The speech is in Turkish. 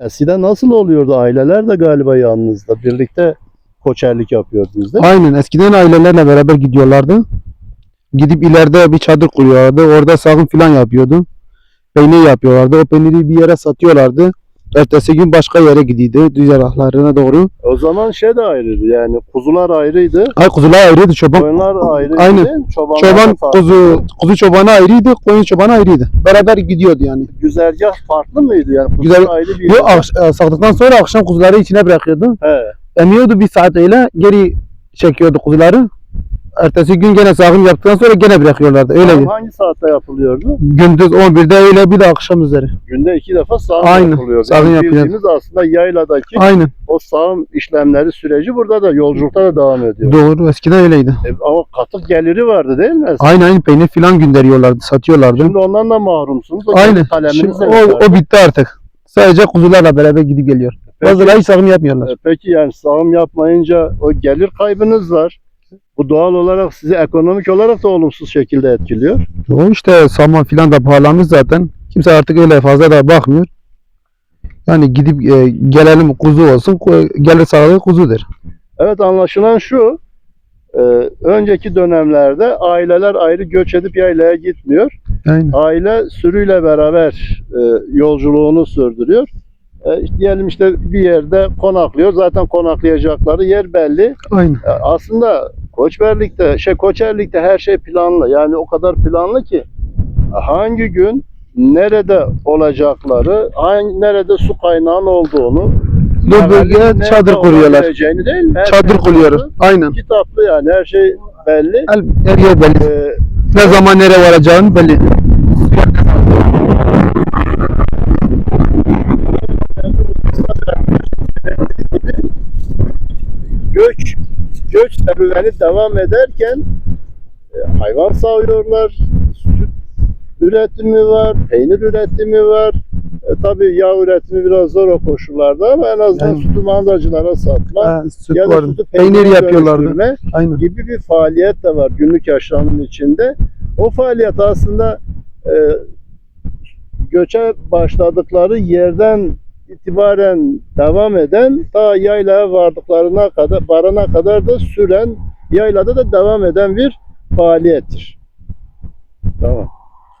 Eskiden nasıl oluyordu? Aileler de galiba yalnızdı. Birlikte koçerlik yapıyordunuz değil mi? Aynen eskiden ailelerle beraber gidiyorlardı. Gidip ileride bir çadır kuruyorlardı. Orada sağım filan yapıyordu. Peynir yapıyorlardı. O peyniri bir yere satıyorlardı. Ertesi gün başka yere gidiyordu. Düzerahlarına doğru. O zaman şey de ayrıydı yani kuzular ayrıydı. Ay kuzular ayrıydı. Çoban, Koyunlar ayrıydı. Mi? Çobanlar çoban da farklı. kuzu, kuzu çobanı ayrıydı. Koyun çobanı ayrıydı. Beraber gidiyordu yani. Güzergah farklı mıydı yani? Kuzular Güzel- ayrı bir Bu akş- e, sonra akşam kuzuları içine bırakıyordu. He. Emiyordu bir saat öyle. Geri çekiyordu kuzuları. Ertesi gün gene sağım yaptıktan sonra gene bırakıyorlardı. Öyle Sağım hangi saatte yapılıyordu? Gündüz 11'de öyle bir de akşam üzeri. Günde iki defa sağım Aynen, yapılıyordu. sağım Yani yapılıyor. Bildiğimiz aslında yayladaki Aynen. o sağım işlemleri süreci burada da yolculukta da devam ediyor. Doğru. Eskiden öyleydi. E, ama katık geliri vardı değil mi? Aynen aynen peynir filan gönderiyorlardı. Satıyorlardı. Şimdi ondan da mahrumsunuz. O Aynen. kaleminiz Şimdi de o, yok o bitti artık. Sadece kuzularla beraber gidip geliyor. Peki. Bazıları hiç sağım yapmıyorlar. E, Peki yani sağım yapmayınca o gelir kaybınız var. Bu doğal olarak sizi ekonomik olarak da olumsuz şekilde etkiliyor. O işte saman filan da pahalanmış zaten. Kimse artık öyle fazla da bakmıyor. Yani gidip e, gelelim kuzu olsun. Gelir sağlığı kuzudur. Evet anlaşılan şu. e, önceki dönemlerde aileler ayrı göç edip yaylaya gitmiyor. Aynen. Aile sürüyle beraber e, yolculuğunu sürdürüyor. E, diyelim işte bir yerde konaklıyor. Zaten konaklayacakları yer belli. Aynen. E, aslında koçberlikte, şey koçerlikte her şey planlı. Yani o kadar planlı ki hangi gün nerede olacakları, hangi, nerede su kaynağın olduğunu, Bu bölgeye çadır kuruyorlar. değil mi? Her Çadır şey kuruyoruz. kitaplı. Aynen. Kitaplı yani her şey belli. Her, her yer belli. E, Ne zaman nereye varacağını belli. göç serüveni devam ederken e, hayvan sağıyorlar, süt üretimi var, peynir üretimi var. E, tabii yağ üretimi biraz zor o koşullarda ama en azından Yani. sütü mandacılara satma süt ya da var. sütü Peynir peynire yapıyorlardı. Aynen. gibi bir faaliyet de var günlük yaşamın içinde. O faaliyet aslında e, göçe başladıkları yerden itibaren devam eden ta yaylaya vardıklarına kadar varana kadar da süren yaylada da devam eden bir faaliyettir.